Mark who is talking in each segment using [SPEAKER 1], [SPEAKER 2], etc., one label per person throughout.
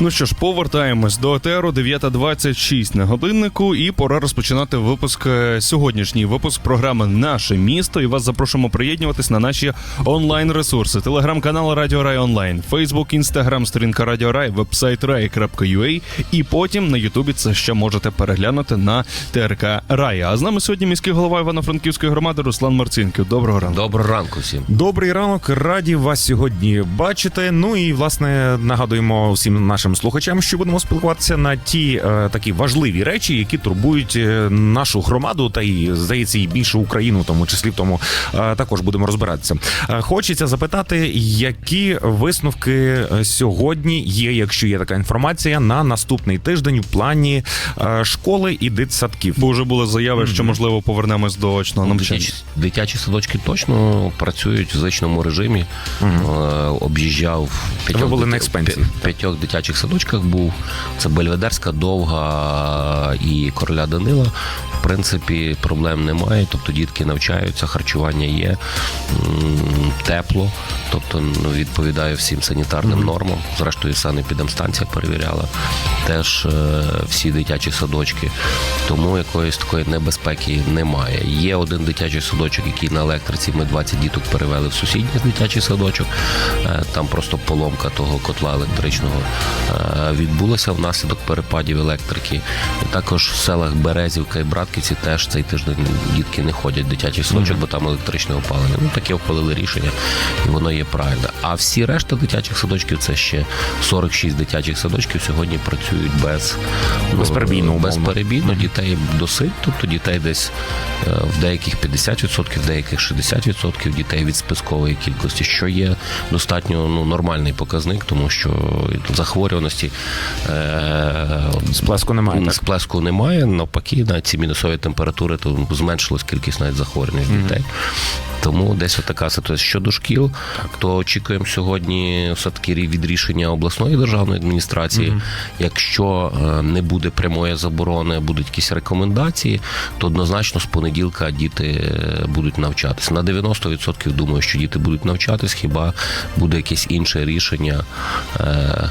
[SPEAKER 1] Ну що ж, повертаємось до етеру 9.26 на годиннику, і пора розпочинати випуск е, сьогоднішній випуск програми Наше місто. І вас запрошуємо приєднуватись на наші онлайн ресурси: телеграм-канал Радіо Рай Онлайн, Фейсбук, Інстаграм, сторінка Радіо Рай, вебсайт rai.ua і потім на Ютубі це ще можете переглянути на ТРК Рай. А з нами сьогодні міський голова Івано-Франківської громади Руслан Марцінків. Доброго ранку.
[SPEAKER 2] Доброго ранку всім.
[SPEAKER 3] Добрий ранок, раді вас сьогодні бачити. Ну і власне нагадуємо всім нашим слухачам, що будемо спілкуватися на ті е, такі важливі речі, які турбують е, нашу громаду, та й здається, і більше Україну, в тому числі в тому е, також будемо розбиратися. Е, хочеться запитати, які висновки е, сьогодні є, якщо є така інформація, на наступний тиждень в плані е, школи і дитсадків.
[SPEAKER 1] Бо вже були заяви, що можливо повернемось до очного навчання.
[SPEAKER 2] Дитячі, дитячі садочки точно працюють в звичному режимі. Е, Об'їжджав
[SPEAKER 3] Ви були на експансії.
[SPEAKER 2] п'ятьох дитячих садочках був. Це Бельведерська, Довга і Короля Данила. В принципі, проблем немає. Тобто дітки навчаються, харчування є, тепло, тобто ну, відповідає всім санітарним нормам. Зрештою, санепідемстанція перевіряла теж е, всі дитячі садочки. Тому якоїсь такої небезпеки немає. Є один дитячий садочок, який на електриці. Ми 20 діток перевели в сусідній дитячий садочок. Е, Там просто поломка того котла електричного е, відбулася внаслідок перепадів електрики. І також в селах Березівка і Братківці теж цей тиждень дітки не ходять в дитячий садочок, бо там електричне опалення. Ну таке ухвалили рішення, і воно є правильне. А всі решта дитячих садочків це ще 46 дитячих садочків сьогодні працюють без ну,
[SPEAKER 3] Безперебійно, умовно.
[SPEAKER 2] безперебійно. Дітей досить, тобто дітей десь е, в деяких 50%, в деяких 60% дітей від спискової кількості, що є достатньо ну, нормальний показник, тому що захворюваності е,
[SPEAKER 3] Сплеску немає. Так?
[SPEAKER 2] Сплеску немає, навпаки, навіть ці мінусові температури, то зменшилась кількість навіть захворюваних дітей. Тому десь така ситуація. Щодо шкіл, то очікуємо сьогодні все-таки від рішення обласної державної адміністрації. Якщо е, не буде прямої заборони, будуть якісь рекомендації, то однозначно з понеділка діти е, будуть навчатися. На 90% думаю, що діти будуть навчатись, хіба буде якесь інше рішення. е,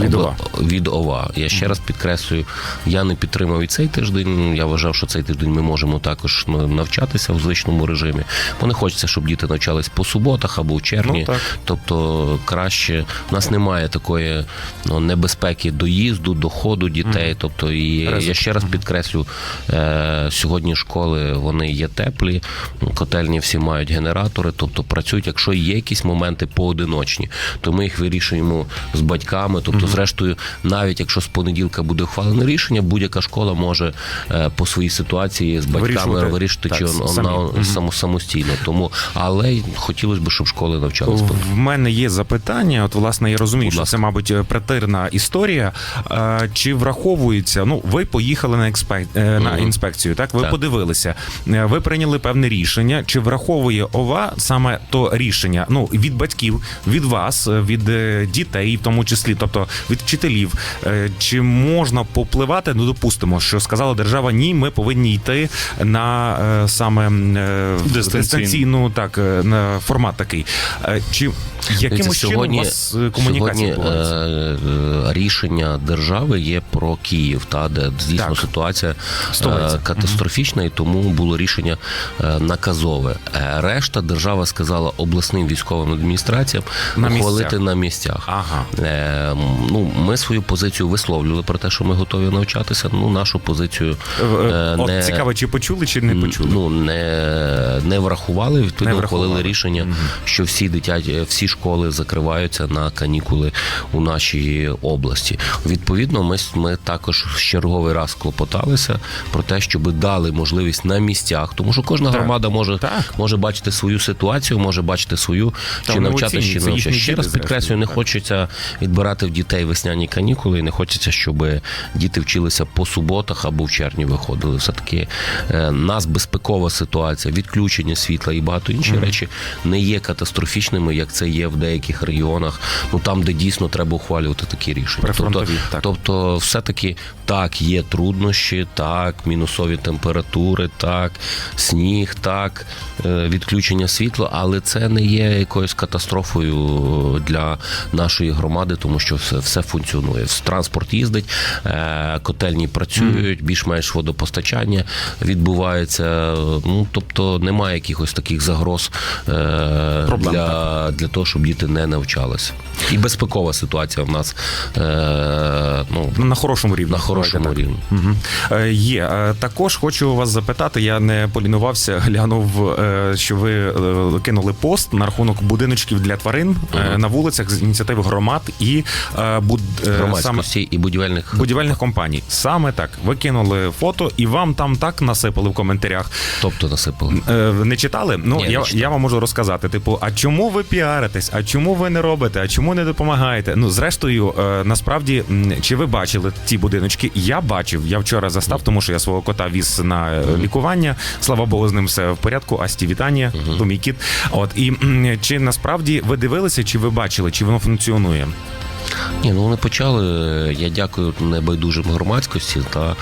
[SPEAKER 3] Від ОВА.
[SPEAKER 2] від ОВА. Я ще раз підкреслюю, я не підтримав і цей тиждень. Я вважав, що цей тиждень ми можемо також ну, навчатися в звичному режимі. Бо не хочеться, щоб діти навчались по суботах або в червні.
[SPEAKER 3] Ну.
[SPEAKER 2] Тобто краще у нас немає такої ну, небезпеки доїзду, доходу дітей. Тобто, і я ще раз підкреслю, е, сьогодні школи вони є теплі, котельні всі мають генератори, тобто працюють. Якщо є якісь моменти поодиночні, то ми їх вирішуємо з батьками. Тобто, зрештою, навіть якщо з понеділка буде ухвалене рішення, будь-яка школа може е, по своїй ситуації з батьками
[SPEAKER 3] Вирішувати,
[SPEAKER 2] вирішити,
[SPEAKER 3] так,
[SPEAKER 2] чи он-
[SPEAKER 3] самі.
[SPEAKER 2] вона само, самостійно. Тому, але й хотілося б, щоб школи навчалися.
[SPEAKER 3] В мене є запитання. От, власне, я розумію,
[SPEAKER 2] Будь
[SPEAKER 3] що
[SPEAKER 2] ласка.
[SPEAKER 3] це, мабуть, претирна історія. Е, Чи враховується? Ну, ви поїхали на експек... е, на інспекцію, так? Ви
[SPEAKER 2] Так.
[SPEAKER 3] подивилися, Е, ви прийняли певне рішення. Чи враховує ОВА саме то рішення? Ну, від батьків, від вас, е, від е, дітей, в тому числі, тобто від вчителів. Е, Чи можна попливати? Ну, допустимо, що сказала держава, ні, ми повинні йти на е, саме е, Дистанційну так е, на формат такий. Е, Чи якимось
[SPEAKER 2] Дивіться,
[SPEAKER 3] чином у вас е, комунікація
[SPEAKER 2] сьогодні е, рішення держави є про Київ, та де дійсно
[SPEAKER 3] Так.
[SPEAKER 2] ситуація
[SPEAKER 3] Столиця.
[SPEAKER 2] катастрофічна, і тому було рішення наказове. Решта держава сказала обласним військовим адміністраціям
[SPEAKER 3] На
[SPEAKER 2] ухвалити
[SPEAKER 3] місцях.
[SPEAKER 2] на місцях.
[SPEAKER 3] Ага.
[SPEAKER 2] Е, ну, ми свою позицію висловлювали про те, що ми готові навчатися. Ну, нашу позицію
[SPEAKER 3] е, От
[SPEAKER 2] не,
[SPEAKER 3] цікаво, чи почули, чи не почули?
[SPEAKER 2] Ну не, не врахували. Відповідно,
[SPEAKER 3] Не врахували.
[SPEAKER 2] ухвалили рішення, що всі дитячі всі школи закриваються на канікули у нашій області. Відповідно, ми, ми також в черговий раз клопоталися про те, щоб дали можливість на місцях, тому що кожна
[SPEAKER 3] Так.
[SPEAKER 2] громада може,
[SPEAKER 3] Так.
[SPEAKER 2] може бачити свою ситуацію, може бачити свою
[SPEAKER 3] Та
[SPEAKER 2] чи
[SPEAKER 3] вони
[SPEAKER 2] навчатися, чи
[SPEAKER 3] це
[SPEAKER 2] Ще раз підкреслюю, не
[SPEAKER 3] так.
[SPEAKER 2] хочеться відбирати в дітей весняні канікули, і не хочеться, щоб діти вчилися по суботах або в червні виходили. Все таки нас безпекова ситуація, відключення світла і багато інші речі не є катастрофічними, як це є в деяких регіонах. Ну там, де дійсно треба ухвалювати такі рішення. Тобто,
[SPEAKER 3] так.
[SPEAKER 2] тобто, все таки так, є труднощі, так, мінусові температури, так, сніг, так, е, відключення світла, але це не є якоюсь катастрофою для нашої громади, тому що що все, все функціонує. Транспорт їздить, е, котельні працюють, більш-менш водопостачання відбувається. Ну тобто немає якихось таких загроз е,
[SPEAKER 3] Проблем,
[SPEAKER 2] для, для того, щоб діти не навчалися. І безпекова ситуація в нас е, ну,
[SPEAKER 3] На хорошому рівні.
[SPEAKER 2] на хорошому рівні.
[SPEAKER 3] Е, Є. Також хочу вас запитати, я не полінувався, глянув, е, що ви е, кинули пост на рахунок будиночків для тварин е, на вулицях з ініціативи громад і е, буд... саме
[SPEAKER 2] і будівельних
[SPEAKER 3] будівельних компаній. Саме так. Ви кинули фото, і вам там так насипали в коментарях.
[SPEAKER 2] тобто насипали.
[SPEAKER 3] Е, Не читали? Ну
[SPEAKER 2] Ні,
[SPEAKER 3] я, я вам можу розказати. Типу, а чому ви піаритесь? А чому ви не робите? А чому не допомагаєте? Ну, зрештою, е, насправді, м, чи ви бачили ці будиночки? Я бачив. Я вчора застав, тому що я свого кота віз на е, лікування. Слава Богу, з ним все в порядку. Асті вітання, то мій кіт. От і м, чи насправді ви дивилися, чи ви бачили, чи воно функціонує?
[SPEAKER 2] Ні, ну вони почали. Я дякую небайдужим громадськості та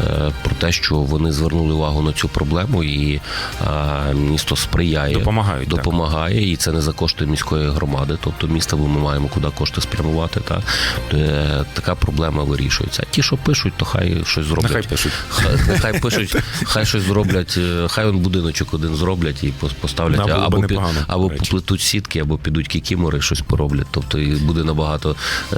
[SPEAKER 2] е, про те, що вони звернули увагу на цю проблему, і е, місто сприяє,
[SPEAKER 3] Допомагають, так.
[SPEAKER 2] допомагає, і це не за кошти міської громади. Тобто міста ми маємо куди кошти спрямувати. Та е, така проблема вирішується. А ті, що пишуть, то хай щось зроблять.
[SPEAKER 3] Нехай пишуть.
[SPEAKER 2] Хай, нехай пишуть, хай щось зроблять, е, хай он будиночок один зроблять і поставлять,
[SPEAKER 3] би
[SPEAKER 2] або, під, або поплетуть сітки, або підуть кікімори, щось пороблять. Тобто і буде набагато е,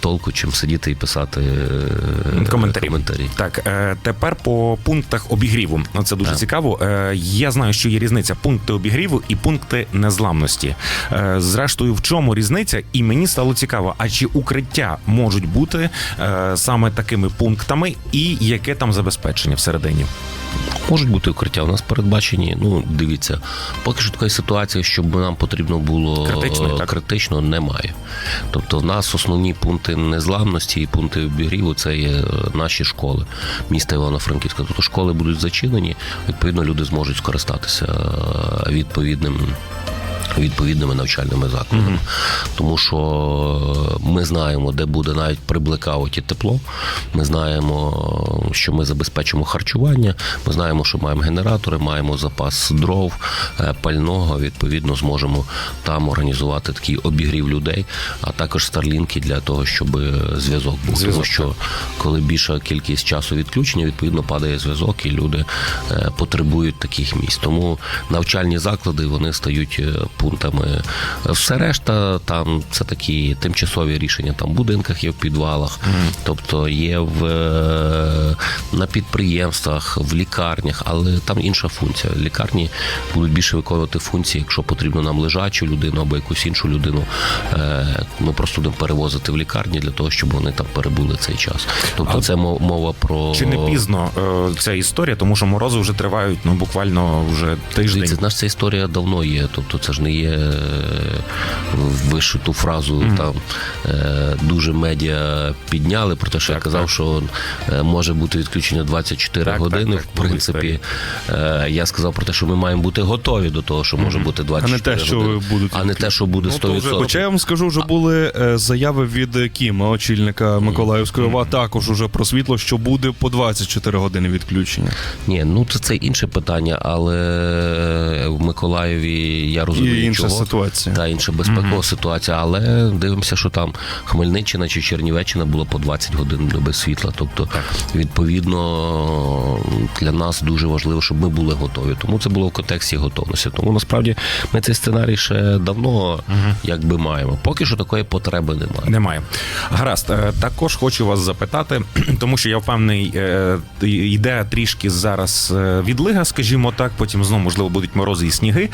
[SPEAKER 2] толку, чим сидіти і писати е,
[SPEAKER 3] Коментарі.
[SPEAKER 2] коментарі.
[SPEAKER 3] Так, е, тепер по пунктах обігріву. Ну, Це дуже
[SPEAKER 2] Так.
[SPEAKER 3] цікаво. Е, я знаю, що є різниця пункти обігріву і пункти незламності. Е, зрештою, в чому різниця? І мені стало цікаво, а чи укриття можуть бути е, саме такими пунктами, і яке там забезпечення всередині?
[SPEAKER 2] Можуть бути укриття. У нас передбачені. Ну дивіться, поки що такої ситуації, щоб нам потрібно було
[SPEAKER 3] критично,
[SPEAKER 2] е,
[SPEAKER 3] так?
[SPEAKER 2] критично, немає. Тобто, в нас основні пункти незламності і пункти обігріву це є е, наші школи міста Івано-Франківська. Тобто школи будуть зачинені, відповідно, люди зможуть скористатися е, відповідним. Відповідними навчальними закладами, тому що ми знаємо, де буде навіть при блекауті тепло. Ми знаємо, що ми забезпечимо харчування. Ми знаємо, що маємо генератори, маємо запас дров, е, пального. Відповідно, зможемо там організувати такий обігрів людей, а також старлінки для того, щоб е, зв'язок був.
[SPEAKER 3] Зв'язок,
[SPEAKER 2] тому що коли більша кількість часу відключення, відповідно падає зв'язок, і люди е, потребують таких місць. Тому навчальні заклади вони стають е, пунктами. Все решта там це такі тимчасові рішення. Там в будинках є в підвалах, тобто є в е, на підприємствах, в лікарнях, але там інша функція. Лікарні будуть більше виконувати функції, якщо потрібно нам лежачу людину або якусь іншу людину. е, Ми просто будемо перевозити в лікарні для того, щоб вони там перебули цей час. Тобто,
[SPEAKER 3] А
[SPEAKER 2] це мова про
[SPEAKER 3] Чи не пізно е, ця історія, тому що морози вже тривають ну буквально вже тиждень.
[SPEAKER 2] Дивіться, наша ця історія давно є. Тобто це ж не є е, вишиту фразу там е, дуже медіа підняли про те, що я казав,
[SPEAKER 3] так.
[SPEAKER 2] що е, може бути відключення 24
[SPEAKER 3] Так, так,
[SPEAKER 2] години.
[SPEAKER 3] так,
[SPEAKER 2] в принципі, е, я сказав про те, що ми маємо бути готові до того, що може бути 24
[SPEAKER 1] те, що
[SPEAKER 2] години,
[SPEAKER 1] будуть
[SPEAKER 2] а не те, що буде
[SPEAKER 3] Ну, то
[SPEAKER 2] 100%.
[SPEAKER 3] вже
[SPEAKER 1] Хоча я вам скажу, вже були заяви від Кіма, очільника Миколаївської ОВА, також уже про світло, що буде по 24 години відключення.
[SPEAKER 2] Ні, ну це, це інше питання, але в Миколаєві я розумію,
[SPEAKER 1] І інша
[SPEAKER 2] чого.
[SPEAKER 1] ситуація.
[SPEAKER 2] Та інша безпекова ситуація, але дивимося, що там Хмельниччина чи Чернівеччина було по 20 годин без світла. Тобто, відповідно, для нас дуже важливо, щоб ми були готові. Тому це було в контексті готовності. Тому насправді ми цей сценарій ще давно якби маємо. Поки що такої потреби немає.
[SPEAKER 3] Немає. Гаразд, Е, також хочу вас запитати, тому що я впевнений, е, йде трішки зараз е, відлига, скажімо так. Потім знову можливо будуть морози і сніги.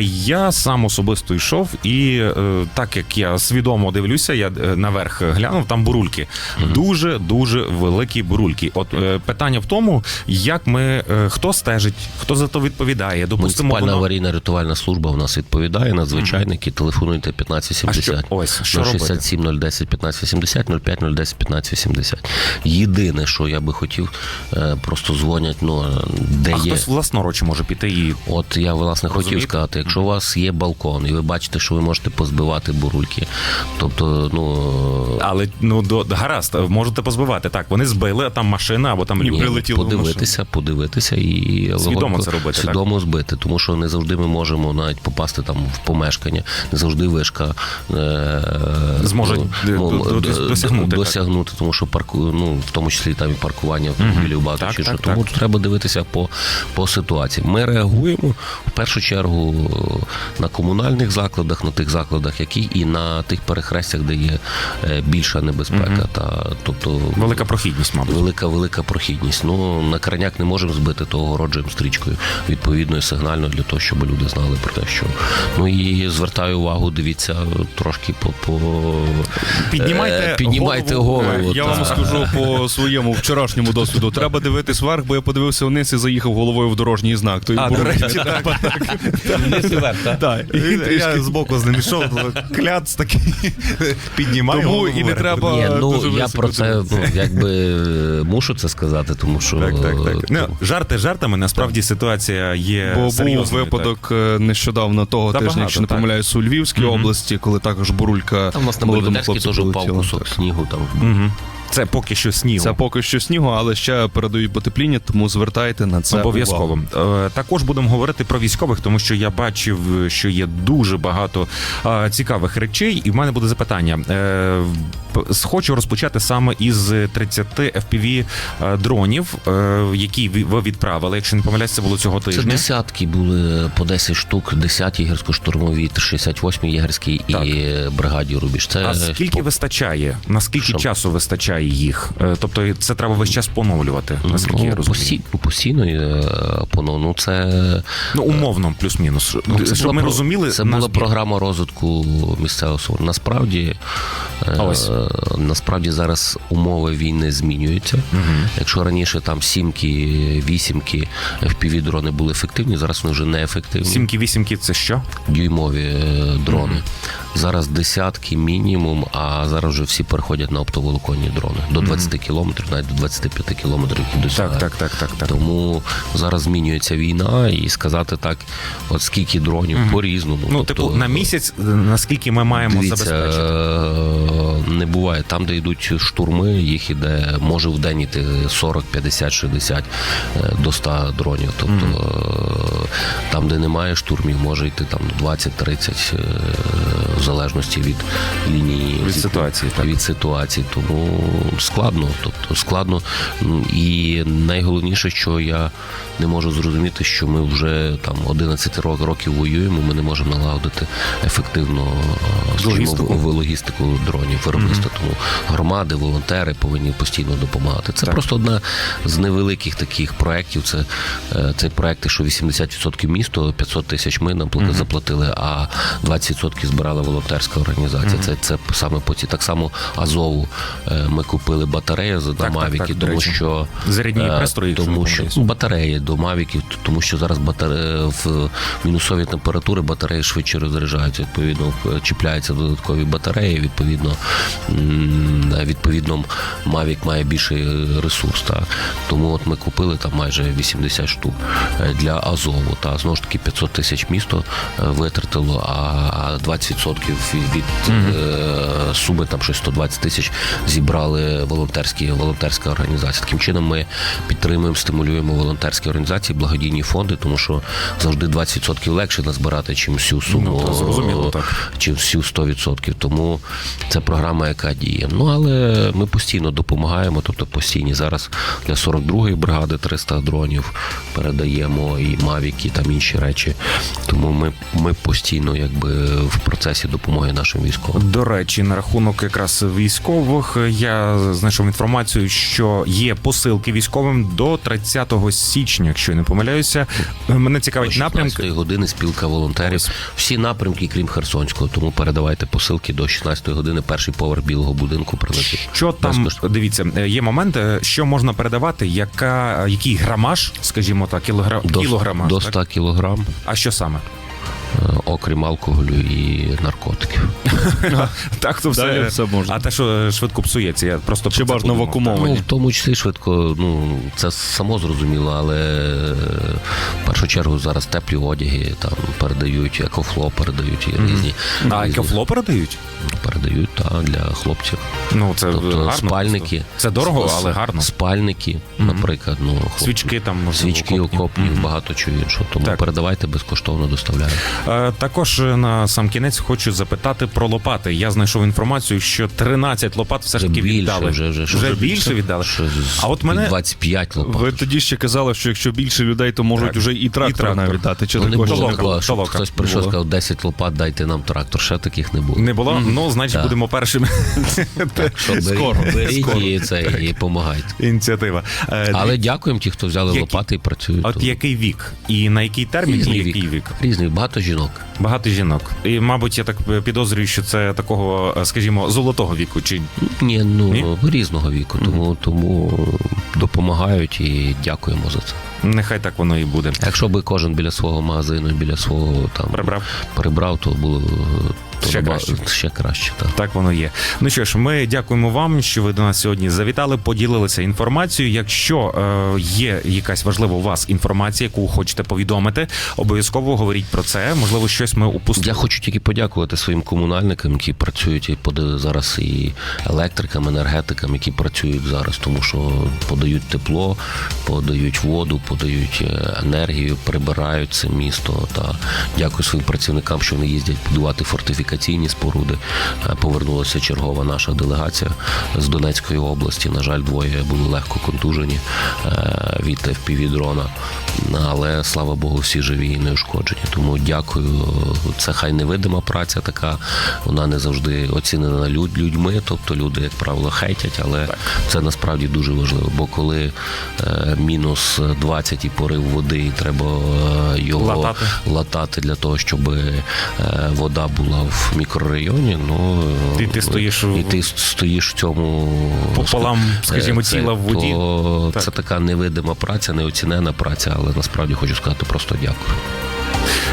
[SPEAKER 3] Я сам особисто йшов, і е, так як я свідомо дивлюся, я е, наверх глянув, там бурульки. Дуже дуже великі бурульки. От е, питання в тому, як ми е, хто стежить, хто за то відповідає. Допустимо,
[SPEAKER 2] Муніципальна
[SPEAKER 3] воно...
[SPEAKER 2] аварійна рятувальна служба в нас відповідає. Надзвичайники телефонуйте
[SPEAKER 3] А
[SPEAKER 2] 1570.
[SPEAKER 3] що- ось, що робити?
[SPEAKER 2] 67 010 1580, 05 010 1580. Єдине, що я би хотів, е, просто дзвонять, ну де
[SPEAKER 3] а
[SPEAKER 2] є.
[SPEAKER 3] хтось власноруч може піти і
[SPEAKER 2] От я власне хотів
[SPEAKER 3] Розумієте?
[SPEAKER 2] сказати, якщо у вас є є балкон, і ви бачите, що ви можете позбивати бурульки. Тобто, ну
[SPEAKER 3] Але ну до гаразд, можете позбивати. Так, вони збили, а там машина або там люди.
[SPEAKER 1] прилетіло в
[SPEAKER 2] подивитися, подивитися і
[SPEAKER 3] Свідомо це робити, так?
[SPEAKER 2] свідомо збити, тому що не завжди ми можемо навіть попасти там в помешкання, не завжди вишка е,
[SPEAKER 3] Зможе
[SPEAKER 2] ну,
[SPEAKER 3] д- досягнути,
[SPEAKER 2] досягнути, тому що парку, ну в тому числі там і паркування автомобілів багато
[SPEAKER 3] Так,
[SPEAKER 2] чи що.
[SPEAKER 3] так,
[SPEAKER 2] Тому
[SPEAKER 3] так.
[SPEAKER 2] треба дивитися по, по ситуації. Ми реагуємо в першу чергу на комунальних закладах, на тих закладах, які і на тих перехрестях, де є е, більша небезпека. Та тобто
[SPEAKER 3] Велика прохідність, мабуть.
[SPEAKER 2] Велика велика прохідність. Ну на крайняк не можемо збити, то огороджуємо стрічкою відповідною сигнально для того, щоб люди знали про те, що ну і звертаю увагу, дивіться трошки по, по
[SPEAKER 3] Піднімайте
[SPEAKER 2] е, піднімайте
[SPEAKER 3] голову.
[SPEAKER 2] голову.
[SPEAKER 1] Я
[SPEAKER 2] та.
[SPEAKER 1] вам скажу по своєму вчорашньому досвіду. Треба дивитись вверх, бо я подивився вниз і заїхав головою в дорожній знак. То й
[SPEAKER 3] так.
[SPEAKER 1] Так, і
[SPEAKER 3] Я
[SPEAKER 1] трішки-
[SPEAKER 3] збоку з ним йшов, кляц такий піднімає.
[SPEAKER 1] Тому і не треба
[SPEAKER 2] Ні, ну я про це ну, якби е, мушу це сказати, тому що
[SPEAKER 3] Так, так, так. Ну, жарти жартами, насправді ситуація є
[SPEAKER 1] Бо був випадок е, нещодавно того
[SPEAKER 3] Та
[SPEAKER 1] тижня,
[SPEAKER 3] багато,
[SPEAKER 1] якщо не помиляюсь, у Львівській області, коли також бурулька
[SPEAKER 2] там у нас на
[SPEAKER 1] молодому
[SPEAKER 2] теж
[SPEAKER 1] прилетіла.
[SPEAKER 2] кусок снігу. Там.
[SPEAKER 3] Це поки що снігу.
[SPEAKER 1] Це поки що снігу, але ще передають потепління, тому звертайте на це
[SPEAKER 3] Обов'язково
[SPEAKER 1] увагу.
[SPEAKER 3] Е, також будемо говорити про військових, тому що я бачив, що є дуже багато е, цікавих речей, і в мене буде запитання. Е, Хочу розпочати саме із 30 FPV дронів, які ви ви відправили. Якщо не помиляюсь, це було цього
[SPEAKER 2] Це
[SPEAKER 3] тижня.
[SPEAKER 2] десятки були по 10 штук, 10 єгерсько-штурмові, 68 єгерський і бригаді Рубіж. Це
[SPEAKER 3] А скільки вистачає? Наскільки
[SPEAKER 2] Що?
[SPEAKER 3] часу вистачає їх? Е, Тобто це треба весь час поновлювати, наскільки я
[SPEAKER 2] ну,
[SPEAKER 3] розумію.
[SPEAKER 2] постій, ну, постійно е. Ну це,
[SPEAKER 3] Ну, умовно, плюс-мінус.
[SPEAKER 2] ну, це
[SPEAKER 3] Щоб ми
[SPEAKER 2] про-
[SPEAKER 3] розуміли,
[SPEAKER 2] Це була
[SPEAKER 3] збір.
[SPEAKER 2] програма розвитку місцевого самоврядування. Насправді, е,
[SPEAKER 3] ось.
[SPEAKER 2] насправді зараз умови війни змінюються. Якщо раніше там сімки, вісімки fpv дрони були ефективні, зараз вони вже не ефективні.
[SPEAKER 3] Сімки, вісімки це що?
[SPEAKER 2] дюймові е, дрони. Зараз десятки мінімум, а зараз вже всі переходять на оптоволоконні дрони до 20 кілометрів, навіть до 25 кілометрів
[SPEAKER 3] Так,
[SPEAKER 2] досягають.
[SPEAKER 3] так, так, так, так.
[SPEAKER 2] Тому зараз змінюється війна, і сказати так, от скільки дронів по-різному.
[SPEAKER 3] Ну,
[SPEAKER 2] Тобто,
[SPEAKER 3] типу, на місяць, наскільки ми маємо
[SPEAKER 2] Дивіться,
[SPEAKER 3] забезпечити?
[SPEAKER 2] е, не буває. Там, де йдуть штурми, їх іде, може в день іти 40, 50, 60 е, до 100 дронів. Тобто е, там, де немає штурмів, може йти там 20-30, е, в залежності від лінії
[SPEAKER 3] Від ситуації, так.
[SPEAKER 2] від ситуації. Тому складно. Тобто складно. І найголовніше, що я не можу зрозуміти, що ми вже там 11 років воюємо. Ми не можемо налагодити ефективно
[SPEAKER 3] Логістику.
[SPEAKER 2] логістику дронів виробництва. Тому громади, волонтери повинні постійно допомагати. Це просто одна з невеликих таких проєктів. Це е, цей проєкт, що 80% місто, 500 тисяч ми нам пла- заплатили, а 20% збирала волонтерська організація. Це, це саме по ці так само Азову. е, Ми купили батарею за Мавіки, тому
[SPEAKER 3] речі.
[SPEAKER 2] що
[SPEAKER 3] Зарядні
[SPEAKER 2] е,
[SPEAKER 3] пристрої,
[SPEAKER 2] тому що ну, батареї до мавіків, тому що зараз батаре... в мінусові температури батареї швидше розряджаються. Відповідно, чіпляються додаткові батареї. Відповідно, відповідно, Mavic має більший ресурс. Та. Тому от ми купили там майже 80 штук е, для Азову. Та знову ж таки 500 тисяч місто е, витратило, а 20% від, від е, суми там щось 120 тисяч зібрали волонтерські волонтерська організація. Таким чином ми підтримуємо, стимулюємо волонтерські організації, благодійні фонди, тому що завжди 20% легше назбирати, чим всю суму,
[SPEAKER 3] Ну, зрозуміло, так.
[SPEAKER 2] чим всю 100%. Тому це програма, яка діє. Ну але ми постійно допомагаємо, тобто постійні зараз для 42-ї бригади 300 дронів передаємо і мавіки, там інші речі. Тому ми, ми постійно якби в процесі допомоги нашим військовим.
[SPEAKER 3] До речі, на рахунок якраз військових я знайшов інформацію, що є посилки військовим до 30 січня, якщо я не помиляюся. Мене цікавить напрямки.
[SPEAKER 2] години спілка волонтерів. Всі напрямки, крім Херсонського. Тому передавайте посилки до 16 години. Перший поверх білого будинку прилетить.
[SPEAKER 3] Що там дивіться, є момент, е, що можна передавати, яка який грамаж, скажімо так, кілограм
[SPEAKER 2] до,
[SPEAKER 3] кілограмаж,
[SPEAKER 2] до
[SPEAKER 3] так?
[SPEAKER 2] кілограм.
[SPEAKER 3] А що саме?
[SPEAKER 2] Окрім алкоголю і наркотиків.
[SPEAKER 3] Так, то все,
[SPEAKER 1] все можна.
[SPEAKER 3] А те, що е, швидко псується, я просто
[SPEAKER 1] Чи
[SPEAKER 3] це
[SPEAKER 1] вакуумовані?
[SPEAKER 2] Ну, в тому числі швидко, ну це само зрозуміло, але е, в першу чергу зараз теплі одяги там передають, екофло передають і різні.
[SPEAKER 3] А екофло передають?
[SPEAKER 2] Передають та, для хлопців.
[SPEAKER 3] Ну, це
[SPEAKER 2] Тобто
[SPEAKER 3] гарно.
[SPEAKER 2] спальники.
[SPEAKER 3] Це дорого, але гарно.
[SPEAKER 2] Спальники, наприклад, ну хлоп-
[SPEAKER 3] Свічки там можливо,
[SPEAKER 2] Свічки
[SPEAKER 3] окопні. Мгм.
[SPEAKER 2] багато чого іншого. Тому
[SPEAKER 3] Так.
[SPEAKER 2] передавайте безкоштовно доставляємо.
[SPEAKER 3] Е, Також на сам кінець хочу запитати про лопати. Я знайшов інформацію, що 13 лопат все ж таки
[SPEAKER 2] більше,
[SPEAKER 3] віддали.
[SPEAKER 2] вже- вже-
[SPEAKER 3] вже,
[SPEAKER 2] вже
[SPEAKER 3] більше віддали.
[SPEAKER 2] Що
[SPEAKER 3] А от мене-
[SPEAKER 2] 25 лопат.
[SPEAKER 1] Ви тоді ще казали, що якщо більше людей, то можуть
[SPEAKER 3] Так.
[SPEAKER 1] вже і трактор,
[SPEAKER 3] трактор.
[SPEAKER 1] навіть дати. Чи
[SPEAKER 2] Ну, не було
[SPEAKER 1] не
[SPEAKER 2] такого, щоб хтось прийшов сказав 10 лопат, дайте нам трактор. Ще таких не було.
[SPEAKER 3] Не було? Ну, значить,
[SPEAKER 2] Так.
[SPEAKER 3] будемо першими.
[SPEAKER 2] Що
[SPEAKER 1] Скоро.
[SPEAKER 2] беріть
[SPEAKER 3] Скоро.
[SPEAKER 2] і це і допомагайте.
[SPEAKER 3] Ініціатива. Е,
[SPEAKER 2] Але дякуємо ті, хто взяли
[SPEAKER 3] Які-
[SPEAKER 2] лопати і працюють.
[SPEAKER 3] От який вік? І на який термін, і
[SPEAKER 2] Різний
[SPEAKER 3] який
[SPEAKER 2] вік.
[SPEAKER 3] вік?
[SPEAKER 2] Різний, багато жінок.
[SPEAKER 3] Багато жінок. І, мабуть, я так підозрюю, що це такого, е, скажімо, золотого віку. Чи
[SPEAKER 2] Ні, ну різного віку, тому, тому допомагають і дякуємо за це.
[SPEAKER 3] нехай так воно і буде.
[SPEAKER 2] Якщо би кожен біля свого магазину, біля свого там
[SPEAKER 3] Прибрав?
[SPEAKER 2] прибрав, то було
[SPEAKER 3] Ще
[SPEAKER 2] наба-
[SPEAKER 3] краще.
[SPEAKER 2] ще краще. Так.
[SPEAKER 3] Так воно є. Ну що ж, ми дякуємо вам, що ви до нас сьогодні завітали, поділилися інформацією. Якщо е, є якась важлива у вас інформація, яку хочете повідомити, обов'язково говоріть про це. Можливо, щось ми упустили.
[SPEAKER 2] Я хочу тільки подякувати своїм комунальникам, які працюють і зараз і електрикам, енергетикам, які працюють зараз, тому що подають тепло, подають воду, подають е, енергію, прибирають це місто. Та дякую своїм працівникам, що вони їздять будувати фортифікаційні споруди. Е, Повернулася чергова наша делегація з Донецької області. На жаль, двоє були легко контужені е, від дрона. Але слава Богу, всі живі і не ушкоджені. Тому дякую. Це хай невидима праця така. Вона не завжди оцінена люд- людьми. Тобто люди, як правило, хейтять, але це насправді дуже важливо. Бо коли е, мінус 20 і порив води, і треба е, його
[SPEAKER 3] Латати.
[SPEAKER 2] латати для того, щоб е, вода була в мікрорайоні. Ну
[SPEAKER 3] Ти- ти стоїш
[SPEAKER 2] і ти стоїш в цьому
[SPEAKER 3] Пополам, скажімо,
[SPEAKER 2] Е,
[SPEAKER 3] тіла в воді.
[SPEAKER 2] То
[SPEAKER 3] Так.
[SPEAKER 2] Це така невидима праця, неоцінена праця, але насправді хочу сказати просто дякую.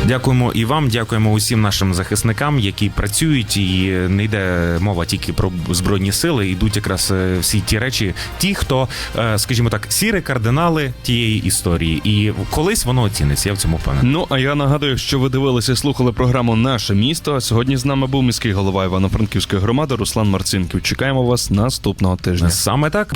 [SPEAKER 3] Дякуємо і вам, дякуємо усім нашим захисникам, які працюють, і не йде мова тільки про збройні сили. Йдуть якраз е, всі ті речі, ті, хто, е, скажімо так, сіри кардинали тієї історії. І колись воно оціниться. Я в цьому впевнений.
[SPEAKER 1] Ну а я нагадую, що ви дивилися і слухали програму Наше місто. Сьогодні з нами був міський голова Івано-Франківської громади Руслан Марцинків. Чекаємо вас наступного тижня.
[SPEAKER 3] Саме так.